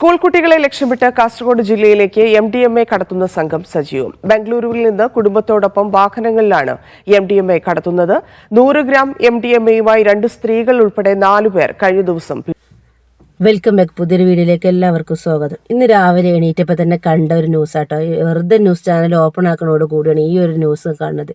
School കുട്ടികളെ ലക്ഷ്യമിട്ട് കാസർഗോഡ് ജില്ലയിലേക്ക് എം ഡി എം എ കടത്തുന്ന സംഘം സജീവം. ബംഗളൂരുവിൽ നിന്ന് കുടുംബത്തോടൊപ്പം വാഹനങ്ങളിലാണ് എം ഡി എം എ കടത്തുന്നത്. നൂറ് ഗ്രാം എം ഡി എം എയുമായി രണ്ട് സ്ത്രീകൾ ഉൾപ്പെടെ നാലുപേർ കഴിഞ്ഞ ദിവസം വെൽക്കം ബാക്ക് പുതിയൊരു വീഡിയോയിലേക്ക് എല്ലാവർക്കും സ്വാഗതം. ഇന്ന് രാവിലെ എണീറ്റപ്പോൾ തന്നെ കണ്ട ഒരു ന്യൂസ് ആട്ടോ. വെറുതെ ന്യൂസ് ചാനൽ ഓപ്പൺ ആക്കണോട് കൂടിയാണ് ഈ ഒരു ന്യൂസ് കാണുന്നത്.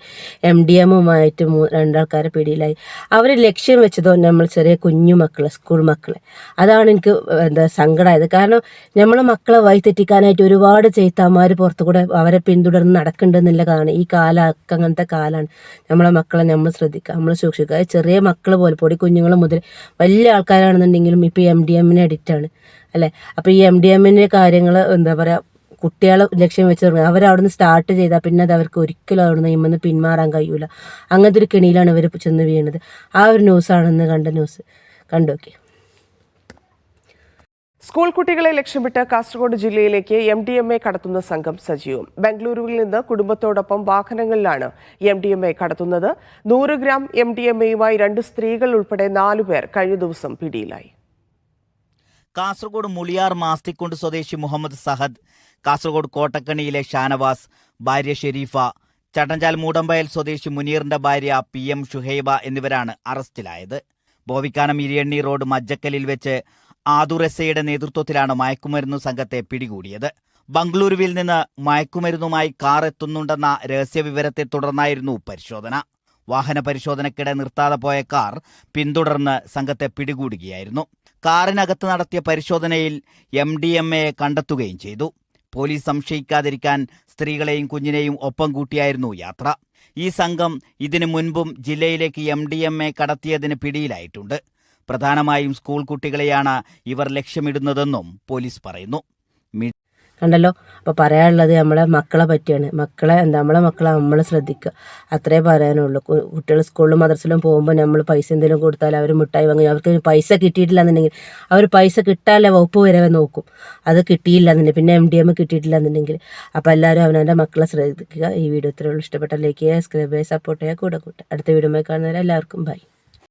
എം ഡി എമ്മുമായിട്ട് രണ്ടാൾക്കാരെ പിടിയിലായി. അവർ ലക്ഷ്യം വെച്ചതോ നമ്മൾ ചെറിയ കുഞ്ഞു മക്കളെ സ്കൂൾ മക്കളെ. അതാണ് എനിക്ക് എന്താ സങ്കടമായത് കാരണം നമ്മളെ മക്കളെ വഴിതെറ്റിക്കാനായിട്ട് ഒരുപാട് ചെയ്ത്താമാർ പുറത്തു കൂടെ അവരെ പിന്തുടർന്ന് നടക്കുന്നുണ്ടെന്നുള്ള കാണും ഈ കാലമൊക്കെ അങ്ങനത്തെ കാലമാണ് നമ്മളെ മക്കളെ നമ്മൾ ശ്രദ്ധിക്കുക നമ്മൾ സൂക്ഷിക്കുക ചെറിയ മക്കൾ പോലെ പൊടി കുഞ്ഞുങ്ങൾ മുതൽ വലിയ ആൾക്കാരാണെന്നുണ്ടെങ്കിലും ഇപ്പോൾ എം ഡി എമ്മിന് അഡിക്റ്റാണ് അല്ലേ? അപ്പോൾ ഈ എം ഡി എമ്മിന്റെ കാര്യങ്ങൾ എന്താ പറയുക കുട്ടികളെ ലക്ഷ്യം വെച്ച് അവർ അവിടുന്ന് സ്റ്റാർട്ട് ചെയ്താൽ പിന്നെ അത് അവർക്ക് ഒരിക്കലും അവിടുന്ന് ഇമ്മന്ന് പിന്മാറാൻ കഴിയൂല. അങ്ങനത്തെ ഒരു കെണിയിലാണ് ഇവർ ചെന്ന് വീണത്. ആ ഒരു ന്യൂസാണെന്ന് കണ്ട ന്യൂസ് കണ്ടു നോക്കി. സ്കൂൾ കുട്ടികളെ ലക്ഷ്യമിട്ട് കാസർഗോഡ് ജില്ലയിലേക്ക് എം ഡി എം എ കടത്തുന്ന സംഘം സജീവം. ബംഗളൂരുവിൽ നിന്ന് കുടുംബത്തോടൊപ്പം വാഹനങ്ങളിലാണ് എം ഡി എം എ കടത്തുന്നത്. നൂറ് ഗ്രാം എം ഡി എം എയുമായി രണ്ട് സ്ത്രീകൾ ഉൾപ്പെടെ നാലുപേർ കഴിഞ്ഞ ദിവസം പിടിയിലായി. കാസർഗോഡ് മുളിയാർ മാസ്തിക്കുണ്ട് സ്വദേശി മുഹമ്മദ് സഹദ് കാസർഗോഡ് കോട്ടക്കണിയിലെ ഷാനവാസ് ഭാര്യ ഷെരീഫ ചട്ടഞ്ചാൽ മൂടമ്പയൽ സ്വദേശി മുനീറിന്റെ ഭാര്യ പി എം ഷുഹൈബ എന്നിവരാണ് അറസ്റ്റിലായത്. ബോവിക്കാനം ഇരിയണ്ണി റോഡ് മജ്ജക്കലിൽ വെച്ച് ആദുർ നേതൃത്വത്തിലാണ് മയക്കുമരുന്നു സംഘത്തെ പിടികൂടിയത്. ബംഗളൂരുവിൽ നിന്ന് മയക്കുമരുന്നുമായി കാർ എത്തുന്നുണ്ടെന്ന രഹസ്യവിവരത്തെ തുടർന്നായിരുന്നു പരിശോധന. വാഹന പരിശോധനയ്ക്കിടെ നിർത്താതെ പോയ കാർ പിന്തുടർന്ന് സംഘത്തെ പിടികൂടുകയായിരുന്നു. കാറിനകത്ത് നടത്തിയ പരിശോധനയിൽ എം ഡി എം എ കണ്ടെത്തുകയും ചെയ്തു. പോലീസ് സംശയിക്കാതിരിക്കാൻ സ്ത്രീകളെയും കുഞ്ഞിനെയും ഒപ്പം കൂട്ടിയായിരുന്നു യാത്ര. ഈ സംഘം ഇതിനു മുൻപും ജില്ലയിലേക്ക് എം ഡി എം എ കടത്തിയതിന് പിടിയിലായിട്ടുണ്ട്. പ്രധാനമായും സ്കൂൾ കുട്ടികളെയാണ് ഇവർ ലക്ഷ്യമിടുന്നതെന്നും പോലീസ് പറയുന്നു. കണ്ടല്ലോ? അപ്പോൾ പറയാനുള്ളത് നമ്മളെ മക്കളെ പറ്റിയാണ്. മക്കളെ എന്താ നമ്മളെ മക്കളെ നമ്മൾ ശ്രദ്ധിക്കുക. അത്രേ പറയാനുള്ളൂ. കുട്ടികൾ സ്കൂളിലും മദ്രസിലും പോകുമ്പോൾ നമ്മൾ പൈസ എന്തെങ്കിലും കൊടുത്താൽ അവർ മിഠായി വാങ്ങി അവർക്ക് പൈസ കിട്ടിയിട്ടില്ല എന്നുണ്ടെങ്കിൽ അവർ പൈസ കിട്ടാല്ലേ വകുപ്പ് വരെ നോക്കും. അത് കിട്ടിയില്ല എന്നുണ്ടെങ്കിൽ പിന്നെ എം ഡി എം കിട്ടിയിട്ടില്ല അപ്പോൾ എല്ലാവരും അവനവന്റെ മക്കളെ ശ്രദ്ധിക്കുക. ഈ വീഡിയോ ഇത്രയുള്ളൂ ഇഷ്ടപ്പെട്ട ലൈക്ക് ചെയ്യുക സബ്സ്ക്രൈബ് ചെയ്യുക സപ്പോർട്ട് ചെയ്യുക. കൂടെ കൂട്ടുക അടുത്ത വീഡിയോ കാണുന്നവരെ എല്ലാവർക്കും ബൈ